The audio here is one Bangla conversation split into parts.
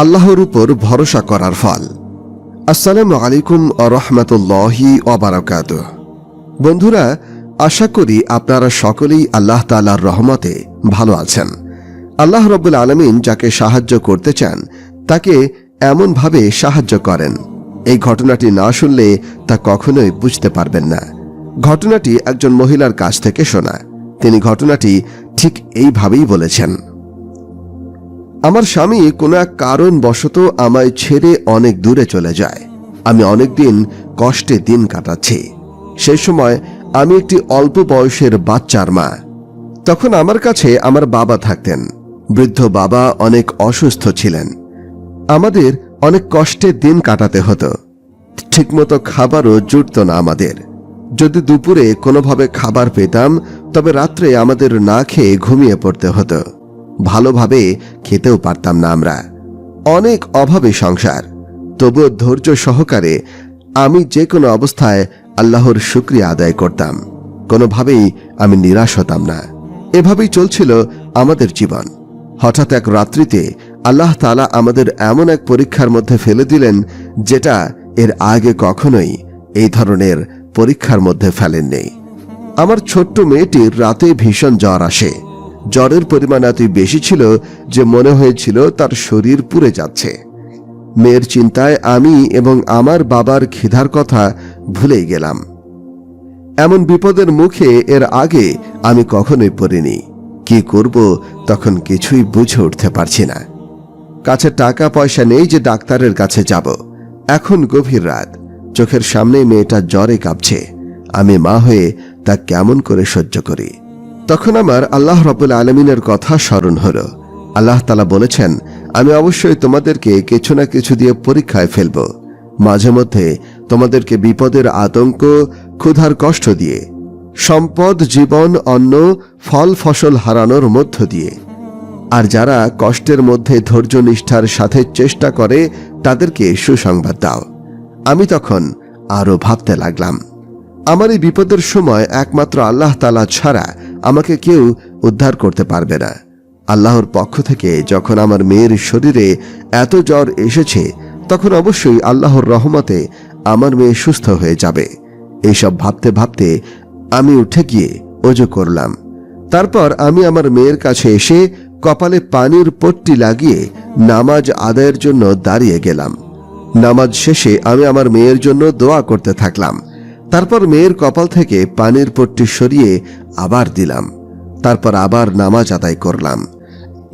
আল্লাহর উপর ভরসা করার ফল। আসসালামু আলাইকুম রহমতুল্লাহি অবরাকাত বন্ধুরা, আশা করি আপনারা সকলেই আল্লাহ তালার রহমতে ভালো আছেন। আল্লাহ রব্বুল আলমিন যাকে সাহায্য করতে চান, তাকে এমনভাবে সাহায্য করেন। এই ঘটনাটি না শুনলে তা কখনোই বুঝতে পারবেন না। ঘটনাটি একজন মহিলার কাছ থেকে শোনা। তিনি ঘটনাটি ঠিক এইভাবেই বলেছেন। আমার স্বামী কোনো এক কারণবশত আমায় ছেড়ে অনেক দূরে চলে যায়। আমি অনেকদিন কষ্টে দিন কাটাচ্ছি। সেই সময় আমি একটি অল্প বয়সের বাচ্চার মা। তখন আমার কাছে আমার বাবা থাকতেন। বৃদ্ধ বাবা অনেক অসুস্থ ছিলেন। আমাদের অনেক কষ্টে দিন কাটাতে হতো। ঠিকমতো খাবারও জুটত না আমাদের। যদি দুপুরে কোনোভাবে খাবার পেতাম, তবে রাত্রে আমাদের না খেয়ে ঘুমিয়ে পড়তে হতো। ভালোভাবে খেতেও পারতাম না আমরা। অনেক অভাবে সংসার। তবুও ধৈর্য সহকারে আমি যে কোনো অবস্থায় আল্লাহর শুক্রিয়া আদায় করতাম। কোনোভাবেই আমি নিরাশ হতাম না। এভাবেই চলছিল আমাদের জীবন। হঠাৎ এক রাত্রিতে আল্লাহ তালা আমাদের এমন এক পরীক্ষার মধ্যে ফেলে দিলেন, যেটা এর আগে কখনোই এই ধরনের পরীক্ষার মধ্যে ফেলেননি। আমার ছোট্ট মেয়েটির রাতে ভীষণ জ্বর আসে। জ্বরের পরিমাণ এতই বেশি ছিল যে মনে হয়েছিল তার শরীর পুড়ে যাচ্ছে। মেয়ের চিন্তায় আমি এবং আমার বাবার খিধার কথা ভুলেই গেলাম। এমন বিপদের মুখে এর আগে আমি কখনোই পড়িনি। কি করব তখন কিছুই বুঝে উঠতে পারছি না। কাছে টাকা পয়সা নেই যে ডাক্তারের কাছে যাব। এখন গভীর রাত। চোখের সামনে মেয়েটা জ্বরে কাঁপছে। আমি মা হয়ে তা কেমন করে সহ্য করি? তখন আমার আল্লাহ রবুল আলমিনের কথা স্মরণ হল। আল্লাহ তালা বলেছেন, আমি অবশ্যই তোমাদেরকে কিছু না কিছু দিয়ে পরীক্ষায় ফেলব। মাঝে মধ্যে তোমাদেরকে বিপদের আতঙ্ক, ক্ষুধার কষ্ট দিয়ে, সম্পদ, জীবন, অন্ন, ফল, ফসল হারানোর মধ্য দিয়ে। আর যারা কষ্টের মধ্যে ধৈর্য নিষ্ঠার সাথে চেষ্টা করে, তাদেরকে সুসংবাদ দাও। আমি তখন আরও ভাবতে লাগলাম, আমার এই বিপদের সময় একমাত্র আল্লাহ তালা ছাড়া আমাকে কেউ উদ্ধার করতে পারবে না। আল্লাহর পক্ষ থেকে যখন আমার মেয়ের শরীরে এত জ্বর এসেছে, তখন অবশ্যই আল্লাহর রহমতে আমার মেয়ে সুস্থ হয়ে যাবে। এইসব ভাবতে ভাবতে আমি উঠে গিয়ে অজু করলাম। তারপর আমি আমার মেয়ের কাছে এসে কপালে পানির পট্টি লাগিয়ে নামাজ আদায়ের জন্য দাঁড়িয়ে গেলাম। নামাজ শেষে আমি আমার মেয়ের জন্য দোয়া করতে থাকলাম। তারপর মেয়ের কপাল থেকে পানির পট্টি সরিয়ে আবার দিলাম। তারপর আবার নামাজ আদায় করলাম।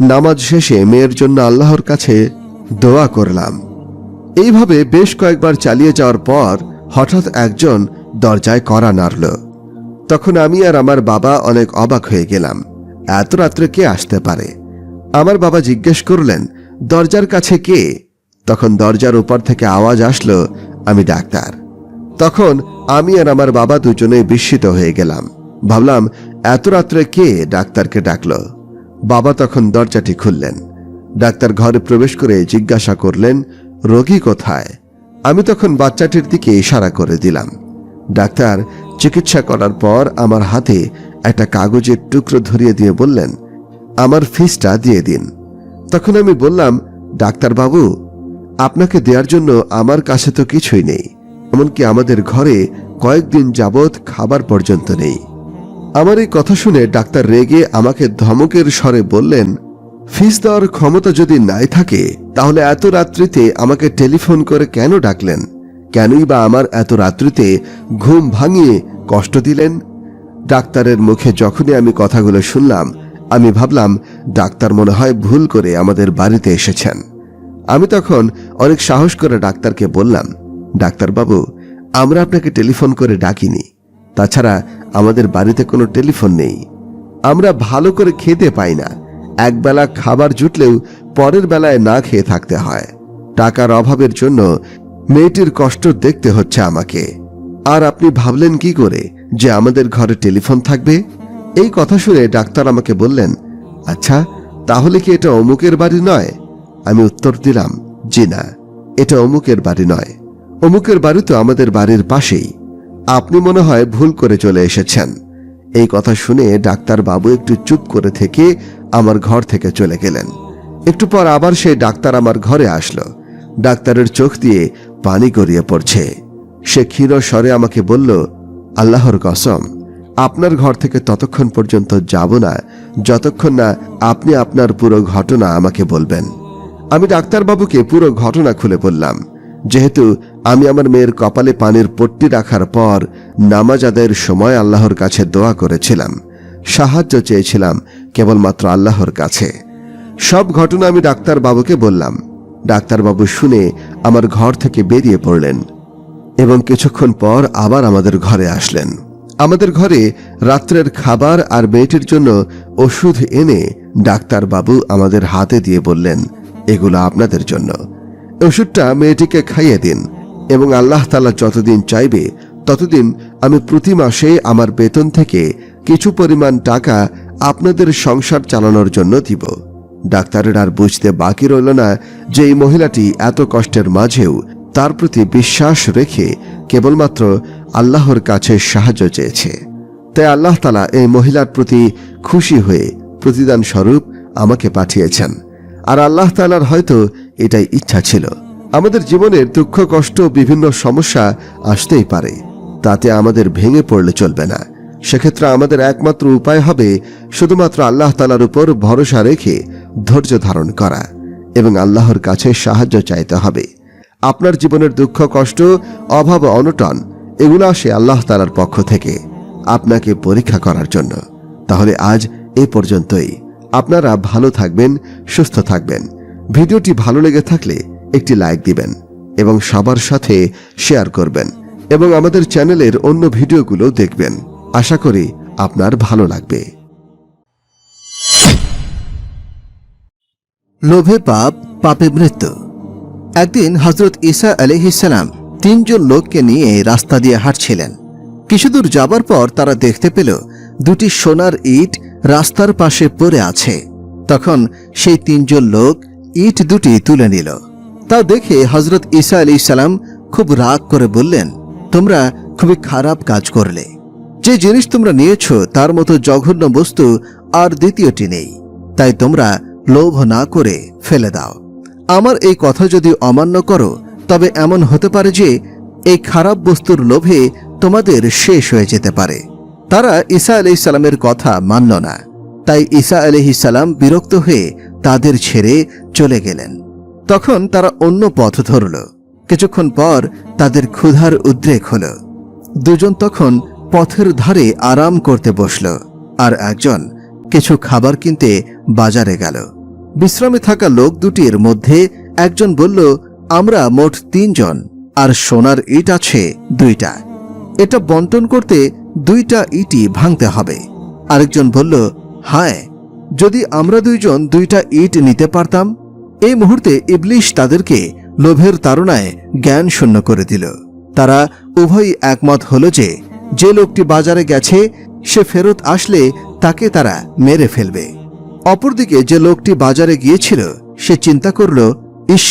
নামাজ শেষে মেয়ের জন্য আল্লাহর কাছে দোয়া করলাম। এইভাবে বেশ কয়েকবার চালিয়ে যাওয়ার পর হঠাৎ একজন দরজায় কড়া নাড়ল। তখন আমি আর আমার বাবা অনেক অবাক হয়ে গেলাম। এত রাত্রে কে আসতে পারে? আমার বাবা জিজ্ঞেস করলেন, দরজার কাছে কে? তখন দরজার উপর থেকে আওয়াজ আসলো, আমি ডাক্তার। তখন আমি আর আমার বাবা দুজনেই বিস্মিত হয়ে গেলাম। ভাবলাম, এত রাত্রে কে ডাক্তারকে ডাকলো? বাবা তখন দরজাটি খুললেন। ডাক্তার ঘরে প্রবেশ করে জিজ্ঞাসা করলেন, রোগী কোথায়? আমি তখন বাচ্চাটির দিকে ইশারা করে দিলাম। ডাক্তার চিকিৎসা করার পর আমার হাতে একটা কাগজের টুকরো ধরিয়ে দিয়ে বললেন, আমার ফিসটা দিয়ে দিন। তখন আমি বললাম, ডাক্তারবাবু, আপনাকে দেওয়ার জন্য আমার কাছে তো কিছুই নেই। এমনকি আমাদের ঘরে কয়েকদিন যাবৎ খাবার পর্যন্ত নেই। আমার এই কথা শুনে ডাক্তার রেগে আমাকে ধমকের স্বরে বললেন, ফিস দেওয়ার ক্ষমতা যদি নাই থাকে, তাহলে এত রাত্রিতে আমাকে টেলিফোন করে কেন ডাকলেন? কেনই বা আমার এত রাত্রিতে ঘুম ভাঙিয়ে কষ্ট দিলেন? ডাক্তারের মুখে যখনই আমি কথাগুলো শুনলাম, আমি ভাবলাম, ডাক্তার মনে হয় ভুল করে আমাদের বাড়িতে এসেছেন। আমি তখন অনেক সাহস করে ডাক্তারকে বললাম ডাক্তারবাবু, আমরা আপনাকে টেলিফোন করে ডাকিনি। তাছাড়া আমাদের বাড়িতে কোনো টেলিফোন নেই। আমরা ভালো করে খেতে পাই না। একবেলা খাবার জুটলেও পরের বেলায় না খেয়ে থাকতে হয়। টাকার অভাবের জন্য মেয়েটির কষ্ট দেখতে হচ্ছে আমাকে। আর আপনি ভাবলেন কি করে যে আমাদের ঘরে টেলিফোন থাকবে? এই কথা শুনে ডাক্তার আমাকে বললেন আচ্ছা তাহলে কি এটা অমুকের বাড়ি নয়? আমি উত্তর দিলাম, জি না, এটা অমুকের বাড়ি নয়। অমুকের বাড়ি তো আমাদের বাড়ির পাশেই। আপনি মনে হয় ভুল করে চলে এসেছেন। এই কথা শুনে ডাক্তার বাবু একটু চুপ করে থেকে আমার ঘর থেকে চলে গেলেন। একটু পর আবার সেই ডাক্তার আমার ঘরে আসলো। ডাক্তারের চোখ দিয়ে পানি গড়িয়ে পড়ছে। সে ক্ষীর স্বরে আমাকে বলল, আল্লাহর কসম, আপনার ঘর থেকে ততক্ষণ পর্যন্ত যাব না, যতক্ষণ না আপনি আপনার পুরো ঘটনা আমাকে বলবেন। আমি ডাক্তারবাবুকে পুরো ঘটনা খুলে বললাম। যেহেতু আমি আমার মেয়ের কপালে পানির পট্টি রাখার পর নামাজ আদায়ের সময় আল্লাহর কাছে দোয়া করেছিলাম। সাহায্য চেয়েছিলাম কেবলমাত্র আল্লাহর কাছে। সব ঘটনা আমি ডাক্তারবাবুকে বললাম। ডাক্তারবাবু শুনে আমার ঘর থেকে বেরিয়ে পড়লেন এবং কিছুক্ষণ পর আবার আমাদের ঘরে আসলেন। আমাদের ঘরে রাত্রের খাবার আর মেয়েটির জন্য ওষুধ এনে ডাক্তারবাবু আমাদের হাতে দিয়ে বললেন, এগুলো আপনাদের জন্য। ওষুধটা মেয়েটিকে খাইয়ে দিন এবং আল্লাহ তালা যতদিন চাইবে, ততদিন আমি প্রতি মাসে আমার বেতন থেকে কিছু পরিমাণ টাকা আপনাদের সংসার চালানোর জন্য দিব। ডাক্তারের আর বুঝতে বাকি রইল না যে এই মহিলাটি এত কষ্টের মাঝেও তার প্রতি বিশ্বাস রেখে কেবলমাত্র আল্লাহর কাছে সাহায্য চেয়েছে। তাই আল্লাহ তালা এই মহিলার প্রতি খুশি হয়ে প্রতিদান স্বরূপ আমাকে পাঠিয়েছেন। আর আল্লাহ তালার হয়তো এটাই ইচ্ছা ছিল। আমাদের জীবনের দুঃখ, কষ্ট, বিভিন্ন সমস্যা আসতেই পারে। তাতে আমাদের ভেঙে পড়লে চলবে না। সেক্ষেত্রে আমাদের একমাত্র উপায় হবে শুধুমাত্র আল্লাহ তালার উপর ভরসা রেখে ধৈর্য ধারণ করা এবং আল্লাহর কাছে সাহায্য চাইতে হবে। আপনার জীবনের দুঃখ, কষ্ট, অভাব, অনটন, এগুলো আসে আল্লাহ তালার পক্ষ থেকে আপনাকে পরীক্ষা করার জন্য। তাহলে আজ এ পর্যন্তই। আপনারা ভালো থাকবেন, সুস্থ থাকবেন। ভিডিওটি ভালো লেগে থাকলে একটি লাইক দিবেন এবং সবার সাথে শেয়ার করবেন এবং আমাদের চ্যানেলের অন্য ভিডিওগুলো দেখবেন। আশা করি আপনার ভালো লাগবে। লোভে পাপ, পাপে মৃত্যু। একদিন হজরত ঈসা আলিহিসাল্লাম তিনজন লোককে নিয়ে রাস্তা দিয়ে হাঁটছিলেন। কিছুদূর যাবার পর তারা দেখতে পেল দুটি সোনার ইট রাস্তার পাশে পড়ে আছে। তখন সেই তিনজন লোক ইট দুটি তুলে নিল। তা দেখে হজরত ঈসা আলি সালাম খুব রাগ করে বললেন, তোমরা খুবই খারাপ কাজ করলে। যে জিনিস তোমরা নিয়েছ, তার মতো জঘন্য বস্তু আর দ্বিতীয়টি নেই। তাই তোমরা লোভ না করে ফেলে দাও। আমার এই কথা যদি অমান্য করো, তবে এমন হতে পারে যে এই খারাপ বস্তুর লোভে তোমাদের শেষ হয়ে যেতে পারে। তারা ঈসা আলি সালামের কথা মানল না। তাই ঈসা আলহি সালাম বিরক্ত হয়ে তাদের ছেড়ে চলে গেলেন। তখন তারা অন্য পথ ধরল। কিছুক্ষণ পর তাদের ক্ষুধার উদ্রেক হল। দুজন তখন পথের ধারে আরাম করতে বসল আর একজন কিছু খাবার কিনতে বাজারে গেল। বিশ্রামে থাকা লোক দুটির মধ্যে একজন বলল, আমরা মোট তিনজন আর সোনার ইট আছে দুইটা। এটা বন্টন করতে দুইটা ইটই ভাঙতে হবে। আরেকজন বলল, হায়, যদি আমরা দুইজন দুইটা ইট নিতে পারতাম এই মুহূর্তে ইবলিশ তাদেরকে লোভের তাড়নায় জ্ঞান শূন্য করে দিল। তারা উভয়ই একমত হল যে যে লোকটি বাজারে গেছে, সে ফেরত আসলে তাকে তারা মেরে ফেলবে। অপরদিকে যে লোকটি বাজারে গিয়েছিল, সে চিন্তা করল, ইস,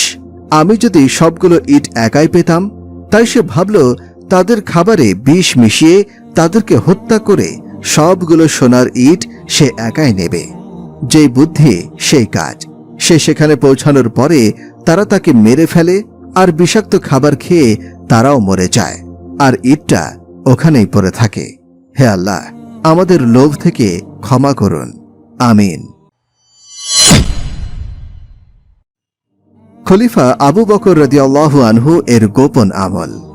আমি যদি সবগুলো ইট একাই পেতাম, তাই সে ভাবল, তাদের খাবারে বিষ মিশিয়ে তাদেরকে হত্যা করে সবগুলো সোনার ইট সে একাই নেবে। যেই বুদ্ধি, সেই কাজ। সে সেখানে পৌঁছানোর পরে তারা তাকে মেরে ফেলে আর বিষাক্ত খাবার খেয়ে তারাও মরে যায়। আর ইটটা ওখানেই পড়ে থাকে। হে আল্লাহ, আমাদের লোভ থেকে ক্ষমা করুন। আমিন। খলিফা আবু বকর রদিয়াল্লাহু আনহু এর গোপন আমল।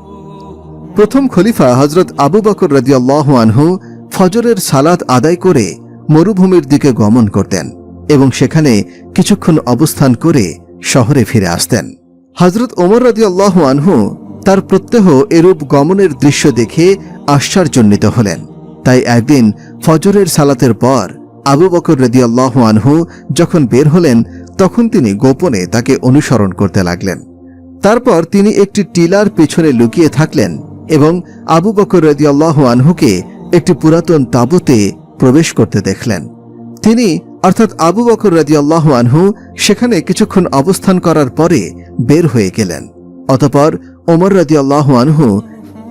প্রথম খলিফা হজরত আবু বকর রদিয়াল্লাহু আনহু ফজরের সালাত আদায় করে মরুভূমির দিকে গমন করতেন। এবং সেখানে কিছুক্ষণ অবস্থান করে শহরে ফিরে আসতেন। হজরত ওমর রদিয়াল্লাহু আনহু তার প্রত্যহ এরূপ গমনের দৃশ্য দেখে আশ্চর্যজনিত হলেন। তাই একদিন ফজরের সালাতের পর আবু বকর রদিয়াল্লাহ আনহু যখন বের হলেন, তখন তিনি গোপনে তাকে অনুসরণ করতে লাগলেন। তারপর তিনি একটি টিলার পেছনে লুকিয়ে থাকলেন এবং আবু বকর রদিয়াল্লাহ আনহুকে একটি পুরাতন তাঁবুতে প্রবেশ করতে দেখলেন। তিনি অর্থাৎ আবু বকর রদিয়াল্লাহ আনহু সেখানে কিছুক্ষণ অবস্থান করার পরে বের হয়ে গেলেন। অতপর ওমর রদিয়াল্লাহ আনহু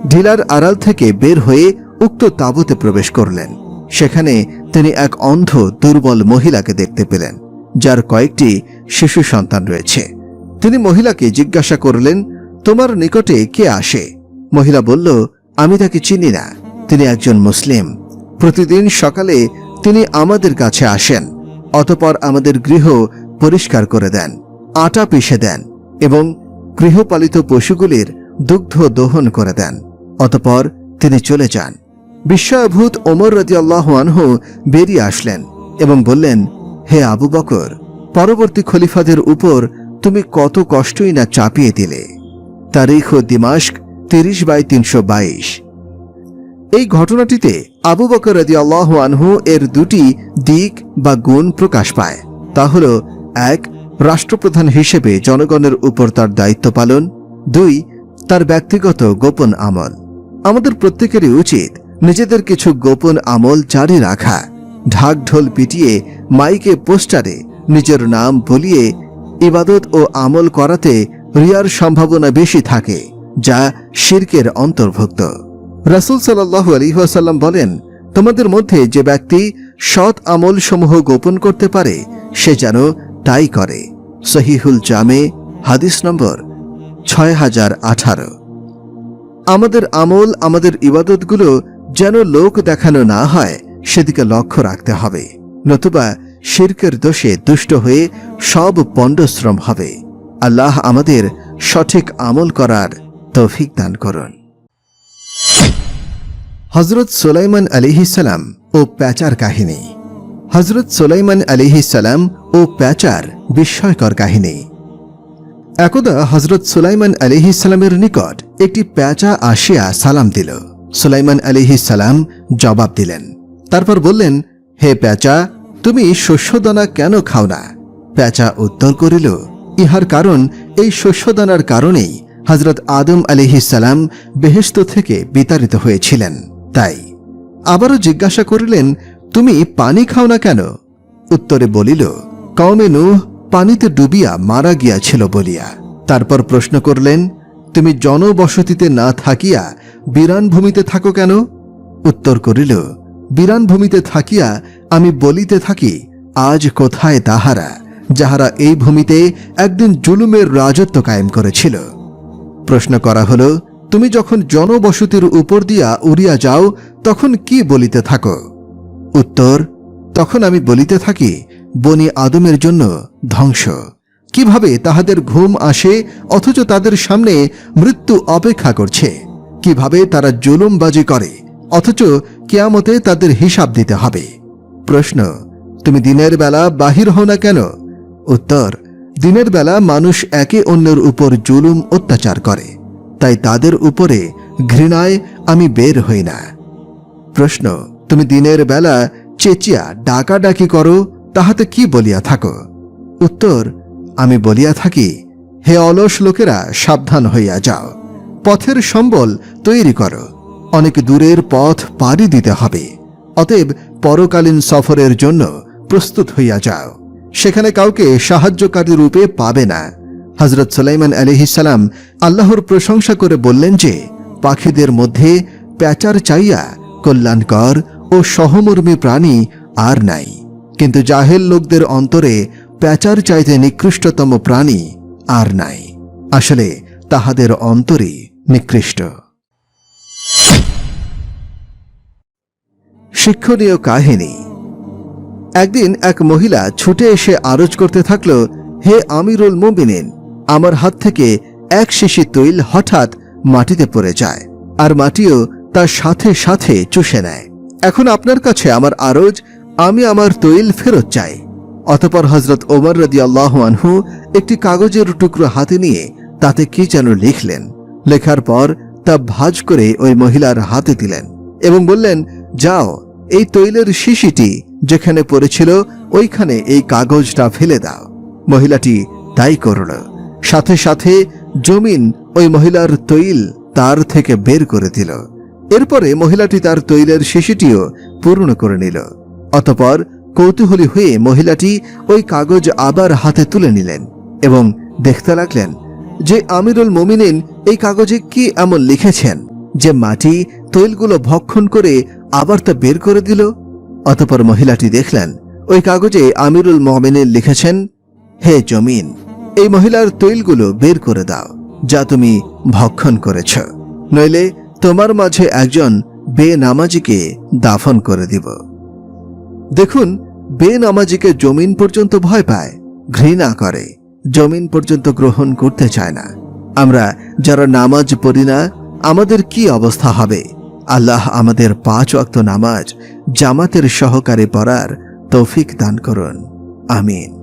ঢিলার আড়াল থেকে বের হয়ে উক্ত তাঁবুতে প্রবেশ করলেন। সেখানে তিনি এক অন্ধ, দুর্বল মহিলাকে দেখতে পেলেন, যার কয়েকটি শিশু সন্তান রয়েছে। তিনি মহিলাকে জিজ্ঞাসা করলেন, তোমার নিকটে কে আসে? মহিলা বলল, আমি তাকে চিনি না। তিনি একজন মুসলিম। প্রতিদিন সকালে তিনি আমাদের কাছে আসেন। অতপর আমাদের গৃহ পরিষ্কার করে দেন, আটা পিষে দেন এবং গৃহপালিত পশুগুলির দুগ্ধ দোহন করে দেন। অতপর তিনি চলে যান। বিস্ময়ভূত ওমর রাজি আনহু বেরিয়ে আসলেন এবং বললেন, হে আবু বকর, পরবর্তী খলিফাদের উপর তুমি কত কষ্টই না চাপিয়ে দিলে। তারিখ ও দিমাস্ক তিরিশ বাই তিনশো বাইশ। এই ঘটনাটিতে আবু বকর রাজি আল্লাহ আনহু এর দুটি দিক বা গুণ প্রকাশ পায়। তা হল, এক, রাষ্ট্রপ্রধান হিসেবে জনগণের উপর তার দায়িত্ব পালন। দুই, তার ব্যক্তিগত গোপন আমল। আমাদের প্রত্যেকেরই উচিত নিজেদের কিছু গোপন আমল জারি রাখা। ঢাক ঢোল পিটিয়ে, মাইকে পোস্টারে নিজের নাম বলিয়ে ইবাদত ও আমল করাতে রিয়ার সম্ভাবনা বেশি থাকে, যা শির্কের অন্তর্ভুক্ত। রাসুল সাল্লাহু আলিহাসাল্লাম বলেন, তোমাদের মধ্যে যে ব্যক্তি সৎ আমল সমূহ গোপন করতে পারে, সে যেন তাই করে। সহিহুল জামে, হাদিস নম্বর ছয় হাজার আঠারো। আমাদের আমল, আমাদের ইবাদতগুলো যেন লোক দেখানো না হয়, সেদিকে লক্ষ্য রাখতে হবে, নতুবা শির্কের দোষে দুষ্ট হয়ে সব পণ্ডশ্রম হবে। আল্লাহ আমাদের সঠিক আমল করার তৌফিক দান করুন। হজরত সোলাইমান আলিহিসাল্লাম ও প্যাচার কাহিনী। হজরত সোলাইমান আলিহিসাল্লাম ও প্যাচার বিস্ময়কর কাহিনী। একদা হজরত সুলাইমান আলিহিসাল্লামের নিকট একটি প্যাঁচা আসিয়া সালাম দিল। সুলাইমান আলিহিসাল্লাম জবাব দিলেন, তারপর বললেন, হে প্যাঁচা, তুমি শস্যদানা কেন খাও না? প্যাঁচা উত্তর করিল, ইহার কারণ এই শস্যদানার কারণেই হজরত আদম আলিহিসাল্লাম বেহেস্ত থেকে বিতাড়িত হয়েছিলেন। তাই আবারও জিজ্ঞাসা করিলেন, তুমি পানি খাও না কেন? উত্তরে বলিল, কওমে নূহ পানিতে ডুবিয়া মারা গিয়াছিল বলিয়া। তারপর প্রশ্ন করলেন, তুমি জনবসতিতে না থাকিয়া বিরান ভূমিতে থাকো কেন? উত্তর করিল, বিরান ভূমিতে থাকিয়া আমি বলিতে থাকি, আজ কোথায় তাহারা, যাহারা এই ভূমিতে একদিন জুলুমের রাজত্ব কায়েম করেছিল? প্রশ্ন করা হল তুমি যখন জনবসতির উপর দিয়া উড়িয়া যাও, তখন কি বলিতে থাকো? উত্তর, তখন আমি বলিতে থাকি, বনি আদমের জন্য ধ্বংস। কীভাবে তাহাদের ঘুম আসে, অথচ তাদের সামনে মৃত্যু অপেক্ষা করছে? কীভাবে তারা জুলুমবাজি করে, অথচ কেয়ামতে তাদের হিসাব দিতে হবে? প্রশ্ন, তুমি দিনের বেলা বাহির হও না কেন? উত্তর, দিনের বেলা মানুষ একে অন্যের উপর জুলুম অত্যাচার করে। তাই তাদের উপরে ঘৃণায় আমি বের হই না। প্রশ্ন, তুমি দিনের বেলা চেঁচিয়া ডাকাডাকি করো, তাহাতে কি বলিয়া থাকো? উত্তর, আমি বলিয়া থাকি, হে অলস লোকেরা, সাবধান হইয়া যাও। পথের সম্বল তৈরি করো। অনেক দূরের পথ পাড়ি দিতে হবে। অতএব পরকালীন সফরের জন্য প্রস্তুত হইয়া যাও। সেখানে কাউকে সাহায্যকারী রূপে পাবে না। হজরত সুলাইমান আলিহিসাল্লাম আল্লাহর প্রশংসা করে বললেন যে, পাখিদের মধ্যে প্যাচার চাইয়া কল্যাণকর ও সহমর্মী প্রাণী আর নাই। কিন্তু জাহেল লোকদের অন্তরে প্যাচার চাইতে নিকৃষ্টতম প্রাণী আর নাই। আসলে তাহাদের অন্তরে নিকৃষ্ট। শিক্ষণীয় কাহিনী। একদিন এক মহিলা ছুটে এসে আরজ করতে থাকল, হে আমিরুল মুমিনিন আমার হাত থেকে এক শিশি তৈল হঠাৎ মাটিতে পড়ে যায়, আর মাটিও তার সাথে সাথে চুষে নেয়। এখন আপনার কাছে আমার আরজ, আমি আমার তৈল ফেরত চাই। অতপর হজরত ওমর রদি আনহু একটি কাগজের টুকরো হাতে নিয়ে তাতে কি যেন লিখলেন। লেখার পর তা ভাজ করে ওই মহিলার হাতে দিলেন এবং বললেন, যাও, এই তৈলের শিশিটি যেখানে পড়েছিল, ওইখানে এই কাগজটা ফেলে দাও। মহিলাটি তাই করল। সাথে সাথে জমিন ওই মহিলার তৈল তার থেকে বের করে দিল। এরপরে মহিলাটি তার তৈলের শিশিটিও পূর্ণ করে নিল। অতপর কৌতূহলী হয়ে মহিলাটি ওই কাগজ আবার হাতে তুলে নিলেন এবং দেখতে লাগলেন যে আমিরুল মোমিনিন এই কাগজে কি এমন লিখেছেন যে মাটি তৈলগুলো ভক্ষণ করে আবার তা বের করে দিল। অতপর মহিলাটি দেখলেন, ওই কাগজে আমিরুল মোমিনিন লিখেছেন, হে জমিন এই মহিলার তৈলগুলো বের করে দাও, যা তুমি ভক্ষণ করেছ। নইলে তোমার মাঝে একজন বেনামাজিকে দাফন করে দিব। দেখুন, বেনামাজিকে জমিন পর্যন্ত ভয় পায়, ঘৃণা করে, জমিন পর্যন্ত গ্রহণ করতে চায় না। আমরা যারা নামাজ পড়ি না, আমাদের কি অবস্থা হবে? আল্লাহ আমাদের পাঁচ অক্ত নামাজ জামাতের সহকারে পড়ার তৌফিক দান করুন। আমিন।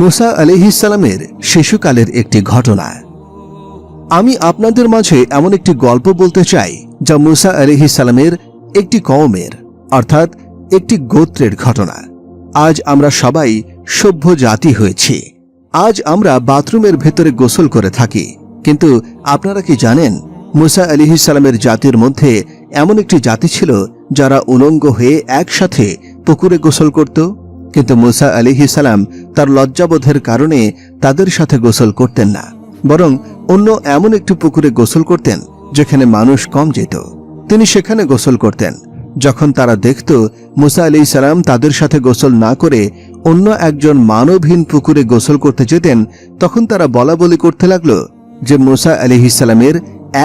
মুসা আলিহিসালামের শিশুকালের একটি ঘটনা। আমি আপনাদের মাঝে এমন একটি গল্প বলতে চাই, যা মুসা আলিহিসালামের একটি কওমের, অর্থাৎ একটি গোত্রের ঘটনা। আজ আমরা সবাই সভ্য জাতি হয়েছি। আজ আমরা বাথরুমের ভেতরে গোসল করে থাকি। কিন্তু আপনারা কি জানেন, মুসা আলিহিসালামের জাতির মধ্যে এমন একটি জাতি ছিল, যারা উলঙ্গ হয়ে একসাথে পুকুরে গোসল করত? কিন্তু মুসা আলিহি সালাম তার লজ্জাবোধের কারণে তাদের সাথে গোসল করতেন না, বরং অন্য এমন একটি পুকুরে গোসল করতেন যেখানে মানুষ কম যেত। তিনি সেখানে গোসল করতেন। যখন তারা দেখত মুসা আলি সালাম তাদের সাথে গোসল না করে অন্য একজন মানবহীন পুকুরে গোসল করতে যেতেন, তখন তারা বলা বলি করতে লাগল যে মুসা আলিহিসালামের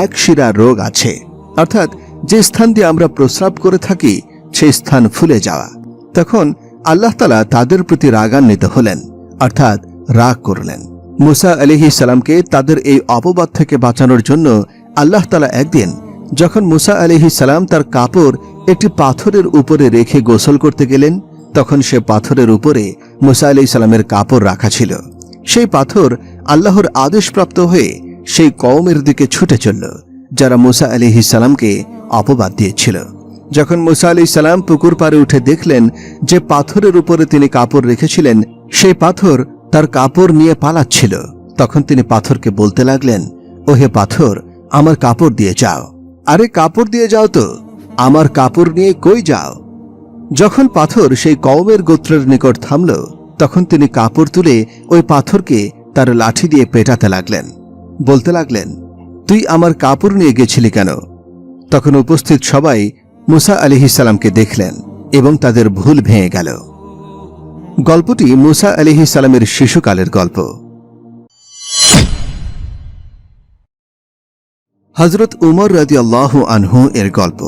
এক শিরা রোগ আছে। অর্থাৎ যে স্থান দিয়ে আমরা প্রস্রাব করে থাকি, সেই স্থান ফুলে যাওয়া। তখন আল্লাহ তালা তাদের প্রতি রাগান্বিত হলেন, অর্থাৎ রাগ করলেন। মুসা আলিহি সালামকে তাদের এই অপবাদ থেকে বাঁচানোর জন্য আল্লাহ তালা একদিন, যখন মুসা আলিহি সালাম তার কাপড় একটি পাথরের উপরে রেখে গোসল করতে গেলেন, তখন সে পাথরের উপরে মুসা আলি সালামের কাপড় রাখা ছিল। সেই পাথর আল্লাহর আদেশপ্রাপ্ত হয়ে সেই কওমের দিকে ছুটে চলল, যারা মুসা আলিহি সালামকে অপবাদ দিয়েছিল। যখন মুসা আলি সালাম পুকুর পাড়ে উঠে দেখলেন যে পাথরের উপরে তিনি কাপড় রেখেছিলেন, সেই পাথর তার কাপড় নিয়ে পালাচ্ছিল। তখন তিনি পাথরকে বলতে লাগলেন, ওহে পাথর, আমার কাপড় দিয়ে যাও। আরে, কাপড় দিয়ে যাও তো? আমার কাপড় নিয়ে কই যাও? যখন পাথর সেই কওমের গোত্রের নিকট থামল, তখন তিনি কাপড় তুলে ওই পাথরকে তার লাঠি দিয়ে পেটাতে লাগলেন। বলতে লাগলেন, তুই আমার কাপড় নিয়ে গেছিলি কেন? তখন উপস্থিত সবাই মুসা আলিহিসাল্লামকে দেখলেন এবং তাদের ভুল ভেঙে গেল। গল্পটি মুসা আলিহিসাল্লামের শিশুকালের গল্প। হজরত উমর রাজি আল্লাহ আনহু এর গল্প।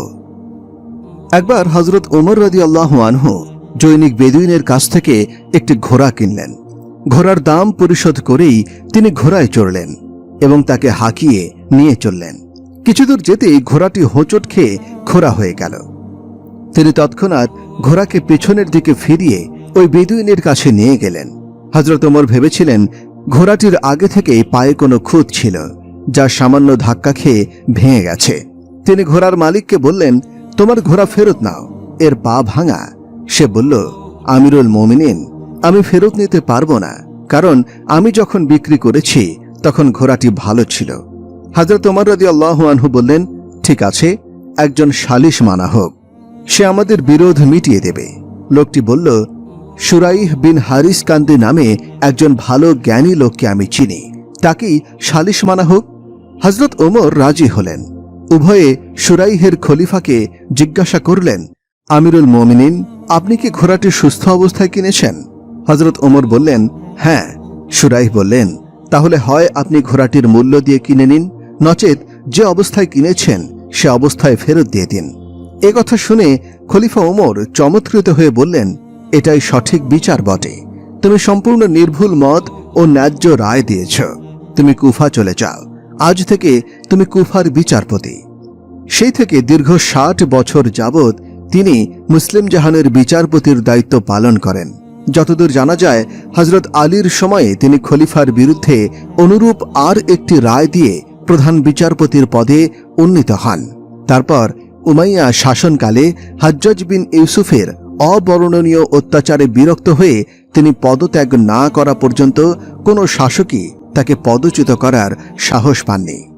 একবার হজরত উমর রাজি আল্লাহ আনহু জৈনিক বেদুইনের কাছ থেকে একটি ঘোড়া কিনলেন। ঘোড়ার দাম পরিশোধ করেই তিনি ঘোড়ায় চড়লেন এবং তাকে হাঁকিয়ে নিয়ে চললেন। কিছুদূর যেতেই ঘোড়াটি হোঁচট খেয়ে খোরা হয়ে গেল। তিনি তৎক্ষণাৎ ঘোড়াকে পেছনের দিকে ফিরিয়ে ওই বেদুইনের কাছে নিয়ে গেলেন। হজরত ওমর ভেবেছিলেন, ঘোড়াটির আগে থেকেই পায়ে কোনো খুঁত ছিল, যা সামান্য ধাক্কা খেয়ে ভেঙে গেছে। তিনি ঘোড়ার মালিককে বললেন, তোমার ঘোড়া ফেরত নাও, এর পা ভাঙা। সে বলল, আমিরুল মোমিনিন, আমি ফেরত নিতে পারব না, কারণ আমি যখন বিক্রি করেছি, তখন ঘোড়াটি ভালো ছিল। হাজরত ওমর রাজি আল্লাহানহু বললেন, ঠিক আছে একজন সালিশ মানা হোক, সে আমাদের বিরোধ মিটিয়ে দেবে। লোকটি বলল, সুরাইহ বিন হারিস কান্দি নামে একজন ভালো জ্ঞানী লোককে আমি চিনি, তাকেই সালিশ মানা হোক। হজরত ওমর রাজি হলেন। উভয়ে সুরাইহের খলিফাকে জিজ্ঞাসা করলেন, আমিরুল মোমিনিন, আপনি কি ঘোড়াটি সুস্থ অবস্থায় কিনেছেন? হজরত ওমর বললেন হ্যাঁ। সুরাইহ বললেন, তাহলে হয় আপনি ঘোড়াটির মূল্য দিয়ে কিনে নিন, নচেত যে অবস্থায় কিনেছেন সে অবস্থায় ফেরত দিয়ে দিন। এ কথা শুনে খলিফা ওমর চমৎকৃত হয়ে বললেন, এটাই সঠিক বিচার বটে। তুমি সম্পূর্ণ নির্ভুল মত ও ন্যায্য রায় দিয়েছ। তুমি কুফা চলে যাও। আজ থেকে তুমি কুফার বিচারপতি। সেই থেকে দীর্ঘ ষাট বছর যাবৎ তিনি মুসলিম জাহানের বিচারপতির দায়িত্ব পালন করেন। যতদূর জানা যায় হজরত আলীর সময়ে তিনি খলিফার বিরুদ্ধে অনুরূপ আর একটি রায় দিয়ে প্রধান বিচারপতির পদে উন্নীত হন। তারপর উমাইয়া শাসনকালে হাজ্জাজ বিন ইউসুফের অবর্ণনীয় অত্যাচারে বিরক্ত হয়ে তিনি পদত্যাগ না করা পর্যন্ত কোনো শাসকই তাকে পদচ্যুত করার সাহস পাননি।